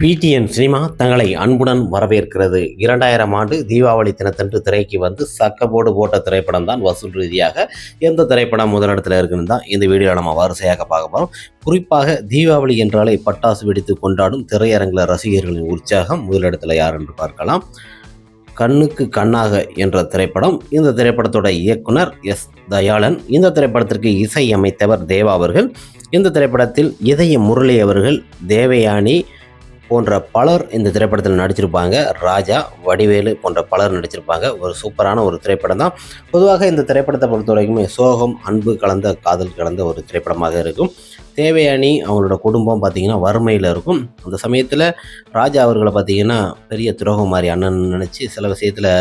PTN cinema தங்களை அன்புடன் வரவேற்கிறது. இரண்டாயிரம் ஆண்டு தீபாவளி தினத்தன்று திரைக்கு வந்து சக்கப்போடு போட்ட திரைப்படம் தான் வசூல் ரீதியாக எந்த திரைப்படம் முதலிடத்தில் இருக்குன்னு தான் இந்த வீடியோவில் நம்ம வரிசையாக பார்க்க போகிறோம் குறிப்பாக தீபாவளி என்றாலே பட்டாசு வெடித்து கொண்டாடும் திரையரங்கில் ரசிகர்களின் உற்சாகம் முதலிடத்தில் யார் என்று பார்க்கலாம். கண்ணுக்கு கண்ணாக என்ற திரைப்படம். இந்த திரைப்படத்தோட இயக்குனர் எஸ் தயாளன் இந்த திரைப்படத்திற்கு இசை அமைத்தவர் தேவா அவர்கள் இந்த திரைப்படத்தில் இதய முரளி அவர்கள் தேவயானி போன்ற பலர் இந்த திரைப்படத்தில் நடிச்சிருப்பாங்க. ராஜா வடிவேலு போன்ற பலர் நடிச்சிருப்பாங்க. ஒரு சூப்பரான ஒரு திரைப்படம் தான். பொதுவாக இந்த திரைப்படத்தை பொறுத்த வரைக்குமே சோகம் அன்பு கலந்த காதல் கலந்த ஒரு திரைப்படமாக இருக்கும். தேவயானி அவங்களோட குடும்பம் பார்த்திங்கன்னா வறுமையில் இருக்கும். அந்த சமயத்தில் ராஜா அவர்களை பார்த்திங்கன்னா பெரிய துரோகம் மாதிரி அண்ணன் நினச்சி சில விஷயத்தில்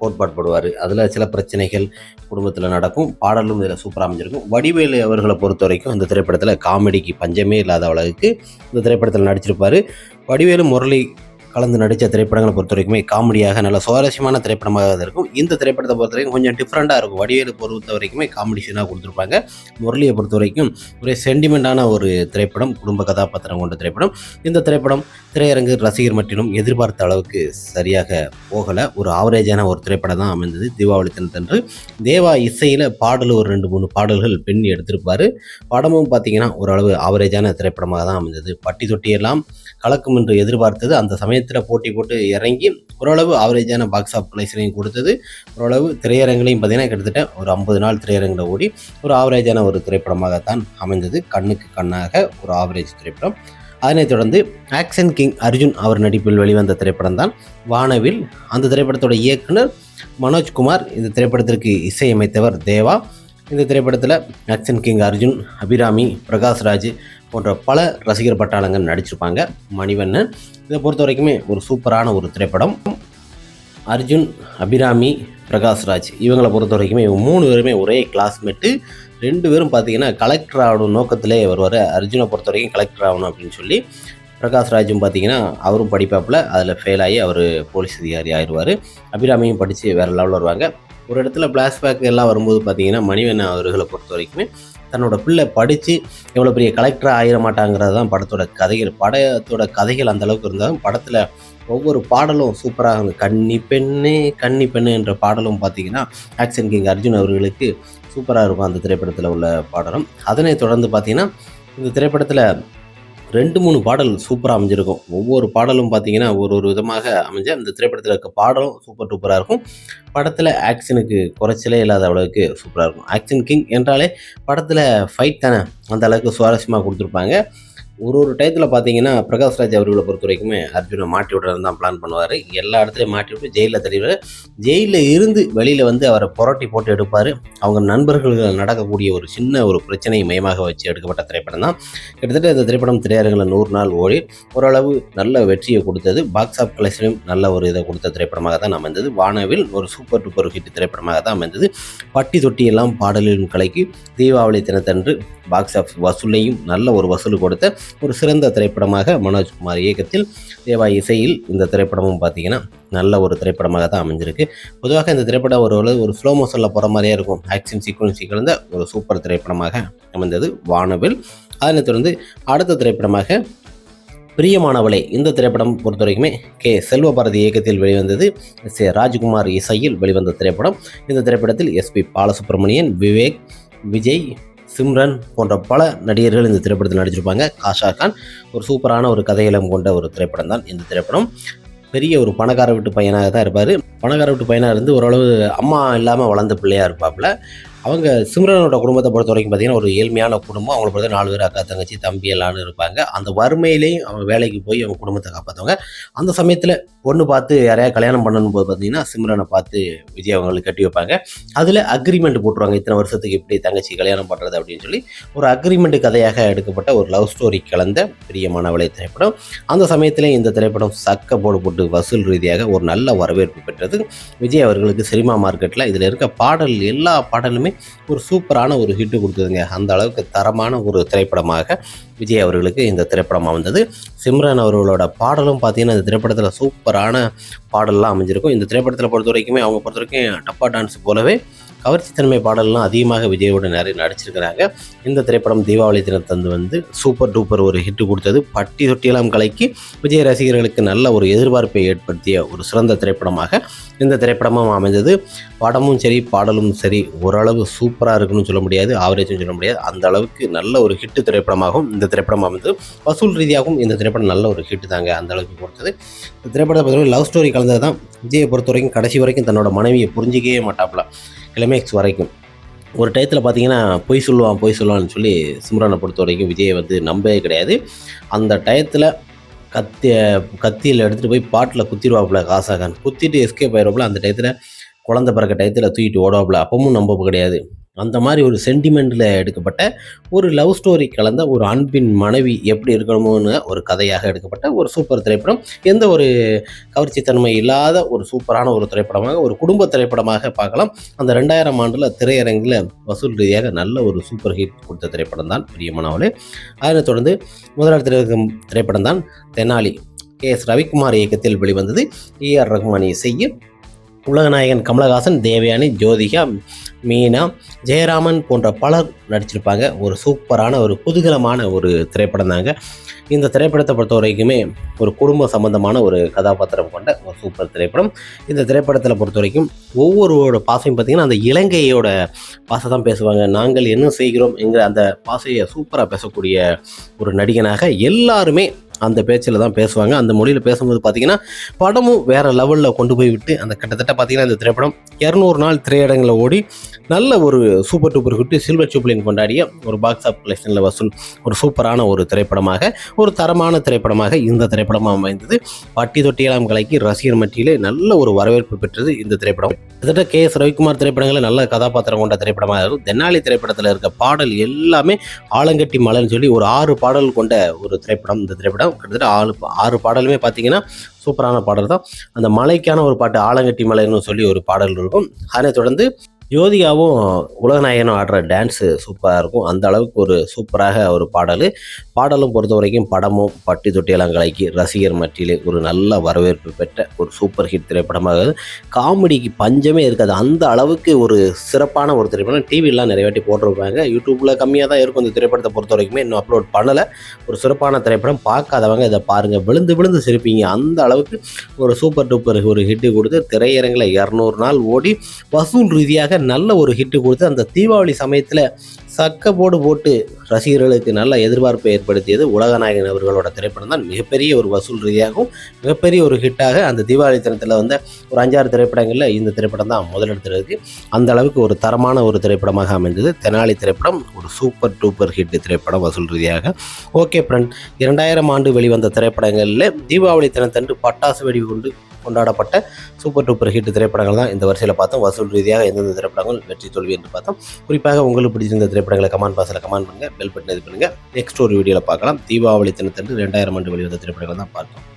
கோட்பாடுபடுவார் அதில் சில பிரச்சனைகள் குடும்பத்தில் நடக்கும். பாடலும் இதில் சூப்பராக அமைஞ்சிருக்கும். வடிவேலு அவர்களை பொறுத்த வரைக்கும் இந்த திரைப்படத்தில் காமெடிக்கு பஞ்சமே இல்லாத அளவுக்கு இந்த திரைப்படத்தில் நடிச்சிருப்பார். வடிவேலு முரளி கலந்து நடித்த திரைப்படங்களை பொறுத்த வரைக்குமே காமெடியாக நல்ல சுவாரஸ்யமான திரைப்படமாக தான் இருக்கும். இந்த திரைப்படத்தை பொறுத்த வரைக்கும் கொஞ்சம் டிஃப்ரெண்ட்டாக இருக்கும். வடிவேலு பொறுத்த வரைக்குமே காமெடி சீனாக கொடுத்துருப்பாங்க. முரளியை பொறுத்த வரைக்கும் ஒரே சென்டிமெண்ட்டான ஒரு திரைப்படம் குடும்ப கதாபாத்திரம் கொண்ட திரைப்படம். இந்த திரைப்படம் திரையரங்கு ரசிகர் மட்டிலும் எதிர்பார்த்த அளவுக்கு சரியாக போகலை. ஒரு ஆவரேஜான ஒரு திரைப்படம் தான் அமைந்தது. தீபாவளி தினத்தன்று. தேவா இசையில் பாடல் ஒரு ரெண்டு மூணு பாடல்கள் பெண் எடுத்திருப்பார். படமும் பார்த்தீங்கன்னா ஓரளவு ஆவரேஜான திரைப்படமாக தான் அமைந்தது. பட்டி தொட்டியெல்லாம் கலக்கும் என்று எதிர்பார்த்தது. அந்த சமயம் சமயத்தில் போட்டி போட்டு இறங்கி ஓரளவு ஆவரேஜான பாக்ஸ் ஆஃப் கலெக்ஷனையும் கொடுத்தது. ஓரளவு திரையரங்குலையும் பார்த்தீங்கன்னா கிட்டத்தட்ட ஒரு ஐம்பது நாள் திரையரங்கில் ஓடி ஒரு ஆவரேஜான ஒரு திரைப்படமாகத்தான் அமைந்தது. கண்ணுக்கு கண்ணாக ஒரு ஆவரேஜ் திரைப்படம். அதனைத் தொடர்ந்து ஆக்ஷன் கிங் அர்ஜுன் அவர் நடிப்பில் வெளிவந்த திரைப்படம் தான் வானவில் அந்த திரைப்படத்தோட இயக்குனர் மனோஜ்குமார் இந்த திரைப்படத்திற்கு இசையமைத்தவர் தேவா. இந்த திரைப்படத்தில் ஆக்ஷன் கிங் அர்ஜுன் அபிராமி பிரகாஷ்ராஜ் போன்ற பல ரசிகர் பட்டாளங்கள் நடிச்சிருப்பாங்க. மணிவண்ணன். இதை பொறுத்த வரைக்குமே ஒரு சூப்பரான ஒரு திரைப்படம். அர்ஜுன் அபிராமி பிரகாஷ்ராஜ் இவங்களை பொறுத்த வரைக்குமே இவங்க மூணு பேருமே ஒரே கிளாஸ்மேட்டு ரெண்டு பேரும் பார்த்தீங்கன்னா கலெக்டர் ஆகணும் நோக்கத்திலே வருவார். அர்ஜுனை பொறுத்த வரைக்கும் கலெக்டர் ஆகணும் அப்படின்னு சொல்லி பிரகாஷ்ராஜும் பார்த்தீங்கன்னா அவரும் படிப்பாப்பில் அதில் ஃபெயில் ஆகி அவர் போலீஸ் அதிகாரி ஆயிடுவார் அபிராமியும் படித்து வேறு லெவலில் வருவாங்க. ஒரு இடத்துல ஃப்ளாஷ்பேக் எல்லாம் வரும்போது பார்த்தீங்கன்னா மணிவண்ணன் அவர்களை பொறுத்த வரைக்குமே தன்னோட பிள்ளை படித்து எவ்வளோ பெரிய கலெக்டர் ஆயிட மாட்டாங்கிறது தான் படத்தோட கதைகள். படத்தோட கதைகள் அந்த அளவுக்கு இருந்தாலும் படத்தில் ஒவ்வொரு பாடலும் சூப்பராக இருந்தது கன்னி பெண்ணே கன்னி பெண்ணு என்ற பாடலும் பார்த்தீங்கன்னா ஆக்ஷன் கிங் அர்ஜுன் அவர்களுக்கு சூப்பராக இருக்கும் அந்த திரைப்படத்தில் உள்ள பாடலும். அதனை தொடர்ந்து பார்த்தீங்கன்னா இந்த திரைப்படத்தில் ரெண்டு மூணு பாடல் சூப்பராக அமைஞ்சிருக்கும். ஒவ்வொரு பாடலும் பார்த்தீங்கன்னா ஒரு ஒரு விதமாக அமைஞ்ச அந்த திரைப்படத்தில் இருக்க பாடலும் சூப்பர் டூப்பராக இருக்கும். படத்தில் ஆக்ஷனுக்கு குறைச்சலே இல்லாத அளவுக்கு சூப்பராக இருக்கும். ஆக்ஷன் கிங் என்றாலே படத்தில் ஃபைட் தானே? அந்த அளவுக்கு சுவாரஸ்யமாக கொடுத்துருப்பாங்க. ஒரு ஒரு டயத்தில் பார்த்தீங்கன்னா பிரகாஷ்ராஜ் அவர்களை பொறுத்த வரைக்குமே அர்ஜுனை மாட்டி விடுறது தான் பிளான் பண்ணுவார். எல்லா இடத்துலையும் மாட்டி விட்டு ஜெயிலில் தள்ளிடுவார். ஜெயிலில் இருந்து வெளியில் வந்து அவரை புரட்டி போட்டு எடுப்பார். அவங்க நண்பர்கள் நடக்கக்கூடிய ஒரு சின்ன ஒரு பிரச்சனையை மையமாக வச்சு எடுக்கப்பட்ட திரைப்படம் தான். கிட்டத்தட்ட இந்த திரைப்படம் திரையரங்கில் நூறு நாள் ஓடி ஓரளவு நல்ல வெற்றியை கொடுத்தது. பாக்ஸ் ஆஃப் கலெக்ஷனும் நல்ல ஒரு இதை கொடுத்த திரைப்படமாக தான் அமைந்தது. வானவில் ஒரு சூப்பர் டூப்பர் ஹிட் திரைப்படமாக தான் அமைந்தது. பட்டி தொட்டியெல்லாம் பாடலின் கலைக்கு தீபாவளி தினத்தன்று பாக்ஸ் ஆஃப் வசூலையும் நல்ல ஒரு வசூல் கொடுத்த ஒரு சிறந்த திரைப்படமாக மனோஜ்குமார் இயக்கத்தில் தேவா இசையில் இந்த திரைப்படமும் பார்த்தீங்கன்னா நல்ல ஒரு திரைப்படமாக தான் அமைஞ்சிருக்கு. பொதுவாக இந்த திரைப்படம் ஒரு ஒரு ஸ்லோ மோஷனில் போகிற மாதிரியே இருக்கும். ஆக்ஷன் சீக்வன்சி கலந்த ஒரு சூப்பர் திரைப்படமாக அமைந்தது வானவில். அதனைத் தொடர்ந்து அடுத்த திரைப்படமாக பிரியமானவளே இந்த திரைப்படம் பொறுத்த வரைக்குமே கே. செல்வபாரதி இயக்கத்தில் வெளிவந்தது எஸ். ஏ. ராஜ்குமார் இசையில் வெளிவந்த திரைப்படம். இந்த திரைப்படத்தில் எஸ்பி பாலசுப்ரமணியன் விவேக் விஜய் சிம்ரன் போன்ற பல நடிகர்கள் இந்த திரைப்படத்தில் நடிச்சிருப்பாங்க. காஷா கான் ஒரு சூப்பரான ஒரு கதையிலம் கொண்ட ஒரு திரைப்படம் தான் இந்த திரைப்படம். பெரிய ஒரு பணக்கார வீட்டு பையனாக தான் இருப்பார். பணக்கார வீட்டு பையனாக இருந்து ஓரளவு அம்மா இல்லாமல் வளர்ந்த பிள்ளையாக இருப்பாப்புல. அவங்க சிம்ரனோட குடும்பத்தை பொறுத்த வரைக்கும் பார்த்தீங்கன்னா ஒரு ஏழ்மையான குடும்பம். அவங்கள பொறுத்த நாலு பேர் அக்கா தங்கச்சி தம்பி எல்லாம்னு இருப்பாங்க. அந்த வறுமையிலையும் அவங்க வேலைக்கு போய் அவங்க குடும்பத்தை காப்பாற்றுவாங்க அந்த சமயத்தில் பொண்ணு பார்த்து யாரையா கல்யாணம் பண்ணணும் போது பார்த்தீங்கன்னா சிம்ரனை பார்த்து விஜய் அவங்களுக்கு கட்டி வைப்பாங்க. அதில் அக்ரிமெண்ட் போட்டுருவாங்க. இத்தனை வருஷத்துக்கு எப்படி தங்கச்சி கல்யாணம் பண்ணுறது அப்படின்னு சொல்லி ஒரு அக்ரிமெண்ட் கதையாக எடுக்கப்பட்ட ஒரு லவ் ஸ்டோரி கலந்த பிரியமானவளை திரைப்படம். அந்த சமயத்தில் இந்த திரைப்படம் சக்க போடு போட்டு வசூல் ரீதியாக ஒரு நல்ல வரவேற்பு பெற்றது. விஜய் அவர்களுக்கு சினிமா மார்க்கெட்டில் இதில் இருக்க பாடல் எல்லா பாடலுமே ஒரு சூப்பரான ஒரு ஹிட்டு கொடுத்ததுங்க. அந்த அளவுக்கு தரமான ஒரு திரைப்படமாக விஜய் அவர்களுக்கு இந்த திரைப்படம் அமைந்தது. சிம்ரன் அவர்களோட பாடலும் பார்த்தீங்கன்னா இந்த திரைப்படத்தில் சூப்பரான பாடல்லாம் அமைஞ்சிருக்கும். இந்த திரைப்படத்தில் பொறுத்த வரைக்குமே அவங்க பொறுத்த வரைக்கும் டப்பா டான்ஸ் போலவே கவர்ச்சித்தன்மை பாடல்லாம் அதிகமாக விஜயோட நிறைய நடிச்சிருக்கிறாங்க. இந்த திரைப்படம் தீபாவளி தினத்தந்து வந்து சூப்பர் டூப்பர் ஒரு ஹிட் கொடுத்தது. பட்டி தொட்டியெல்லாம் கலைக்கு விஜய் ரசிகர்களுக்கு நல்ல ஒரு எதிர்பார்ப்பை ஏற்படுத்திய ஒரு சிறந்த திரைப்படமாக இந்த திரைப்படமும் அமைந்தது. படமும் சரி பாடலும் சரி ஓரளவு சூப்பராக இருக்குன்னு சொல்ல முடியாது. ஆவரேஜும் சொல்ல முடியாது. அந்த அளவுக்கு நல்ல ஒரு ஹிட் திரைப்படமாகவும் இந்த திரைப்படம் அமைந்தது. வசூல் ரீதியாகவும் இந்த திரைப்படம் நல்ல ஒரு ஹிட் தாங்க அந்த அளவுக்கு கொடுத்தது. இந்த திரைப்படத்தை பார்த்தீங்கன்னா லவ் ஸ்டோரி கலந்தது தான் விஜயை பொறுத்த வரைக்கும் கடைசி வரைக்கும் தன்னோட மனைவியை புரிஞ்சிக்கவே மாட்டாப்புல கிளைமேக்ஸ் வரைக்கும். ஒரு டயத்தில் பார்த்தீங்கன்னா பொய் சொல்லுவான் பொய் சொல்லுவான்னு சொல்லி சிம்ரனை பொறுத்த வரைக்கும் விஜயை வந்து நம்பவே கிடையாது. அந்த டயத்தில் கத்தி கத்தியில் எடுத்துகிட்டு போய் பாட்டில் குத்திடுவாப்புல காசாகான். குத்திட்டு எஸ்கேப் ஆயிடுவாப்புல அந்த டயத்தில் குழந்தை பிறக்க டயத்தில் தூக்கிட்டு ஓடுவாப்புல. அப்பவும் நம்ப கிடையாது. அந்த மாதிரி ஒரு சென்டிமெண்ட்டில் எடுக்கப்பட்ட ஒரு லவ் ஸ்டோரி கலந்த ஒரு அன்பின் மனைவி எப்படி இருக்கணுமோன்னு ஒரு கதையாக எடுக்கப்பட்ட ஒரு சூப்பர் திரைப்படம். எந்த ஒரு கவர்ச்சித்தன்மை இல்லாத ஒரு சூப்பரான ஒரு திரைப்படமாக ஒரு குடும்ப திரைப்படமாக பார்க்கலாம். அந்த ரெண்டாயிரம் ஆண்டில் திரையரங்கில் வசூல் ரீதியாக நல்ல ஒரு சூப்பர் ஹிட் கொடுத்த திரைப்படம் தான் பிரியமானவளே. அதனைத் தொடர்ந்து முதலாளி இருக்கும் திரைப்படம் தான் தெனாலி கே எஸ் ரவிக்குமார் இயக்கத்தில் வெளிவந்தது. ஏ ஆர் ரஹ்மான் இசையில் உலகநாயகன் கமலஹாசன் தேவயானி ஜோதிகா மீனா ஜெயராமன் போன்ற பலர் நடிச்சிருப்பாங்க. ஒரு சூப்பரான ஒரு குதூகலமான ஒரு திரைப்படம் தாங்க. இந்த திரைப்படத்தை பொறுத்த வரைக்குமே ஒரு குடும்ப சம்பந்தமான ஒரு கதாபாத்திரம் கொண்ட ஒரு சூப்பர் திரைப்படம். இந்த திரைப்படத்தில் பொறுத்த வரைக்கும் ஒவ்வொருவரோட பாசையும் பார்த்திங்கன்னா அந்த இலங்கையோட பாசை தான் பேசுவாங்க. நாங்கள் என்ன செய்கிறோம் என்கிற அந்த பாசையை சூப்பராக பேசக்கூடிய ஒரு நடிகனாக எல்லாருமே அந்த பேச்சில் தான் பேசுவாங்க. அந்த மொழியில் பேசும்போது பார்த்தீங்கன்னா படமும் வேறு லெவலில் கொண்டு போய் விட்டு அந்த கிட்டத்தட்ட பார்த்தீங்கன்னா இந்த திரைப்படம் இரநூறு நாள் திரையிடங்களை ஓடி நல்ல ஒரு சூப்பர் டூப்பர் ஹிட்டு சில்வர் சூப்ளின் கொண்டாடிய ஒரு பாக்ஸ் ஆஃப் கலெக்ஷனில் வசூல் ஒரு சூப்பரான ஒரு திரைப்படமாக ஒரு தரமான திரைப்படமாக இந்த திரைப்படமாக அமைந்தது. பட்டி தொட்டியலாம் கலைக்கு ரசிகர் மத்தியிலே நல்ல ஒரு வரவேற்பு பெற்றது இந்த திரைப்படம். கிட்டத்தட்ட கே எஸ் ரவிக்குமார் திரைப்படங்களில் நல்ல கதாபாத்திரம் கொண்ட திரைப்படமாக இருக்கும். தென்னாலி திரைப்படத்தில் இருக்க பாடல் எல்லாமே ஆலங்கட்டி மலர்னு சொல்லி ஒரு ஆறு பாடல் கொண்ட ஒரு திரைப்படம் இந்த திரைப்படம். கிட்டத்தட்ட ஆறு ஆறு பாடலுமே பார்த்தீங்கன்னா சூப்பரான பாடல் தான் அந்த மலைக்கான ஒரு பாட்டு ஆலங்கட்டி மலைன்னு சொல்லி ஒரு பாடல் இருக்கும். அதனைத் தொடர்ந்து ஜோதிகாவும் உலகநாயகனும் ஆடுற டான்ஸு சூப்பராக இருக்கும். அந்த அளவுக்கு ஒரு சூப்பராக ஒரு பாடல். பாடலும் பொறுத்த வரைக்கும் படமும் பட்டி தொட்டியெல்லாம் கலைக்கு ரசிகர் மத்தியிலே ஒரு நல்ல வரவேற்பு பெற்ற ஒரு சூப்பர் ஹிட் திரைப்படமாக காமெடிக்கு பஞ்சமே இருக்காது. அந்த அளவுக்கு ஒரு சிறப்பான ஒரு திரைப்படம். டிவிலாம் நிறைய வாட்டி போட்டிருப்பாங்க. யூடியூப்பில் கம்மியாக தான் இருக்கும் இந்த திரைப்படத்தை பொறுத்த வரைக்குமே இன்னும் அப்லோட் பண்ணலை. ஒரு சிறப்பான திரைப்படம். பார்க்காதவங்க இதை பாருங்கள் விழுந்து விழுந்து சிரிப்பீங்க. அந்த அளவுக்கு ஒரு சூப்பர் டூப்பர் ஒரு ஹிட்டு கொடுத்து திரையரங்கில் இரநூறு நாள் ஓடி வசூல் ரீதியாக நல்ல ஒரு ஹிட்டு கொடுத்து அந்த தீபாவளி சமயத்தில் சக்க போடு போட்டு ரசிகர்களுக்கு நல்ல எதிர்பார்ப்பை ஏற்படுத்தியது உலகநாயகன் அவர்களோட திரைப்படம் தான். மிகப்பெரிய ஒரு வசூல் ரீதியாகவும் மிகப்பெரிய ஒரு ஹிட்டாக அந்த தீபாவளி தினத்தில் வந்த ஒரு அஞ்சாறு திரைப்படங்களில் இந்த திரைப்படம் தான் முதலிடத்தில் இருக்குது அந்த அளவுக்கு ஒரு தரமான ஒரு திரைப்படமாக அமைந்தது. தெனாலி திரைப்படம் ஒரு சூப்பர் டூப்பர் ஹிட் திரைப்படம் வசூல் ரீதியாக. ஓகே ஃப்ரெண்ட் இரண்டாயிரம் ஆண்டு வெளிவந்த திரைப்படங்களில் தீபாவளி தினத்தன்று பட்டாசு வெடி கொண்டு கொண்டாடப்பட்ட சூப்பர் டூப்பர் ஹிட் திரைப்படங்கள் தான் இந்த வரிசையில் பார்த்தோம். வசூல் ரீதியாக எந்தெந்த திரைப்படங்கள் வெற்றி தோல்வி என்று பார்த்தோம். குறிப்பாக உங்களுக்கு பிடிச்சிருந்த திரைப்படங்களை கமெண்ட் பாக்ஸில் கமெண்ட் பண்ணுங்கள் பெல் பட்டன் இது பண்ணுங்கள் நெக்ஸ்ட் ஒரு வீடியோவில் பார்க்கலாம். தீபாவளி தினத்தன்று ரெண்டாயிரம் ஆண்டு வெளிவந்த திரைப்படங்கள் தான் பார்த்தோம்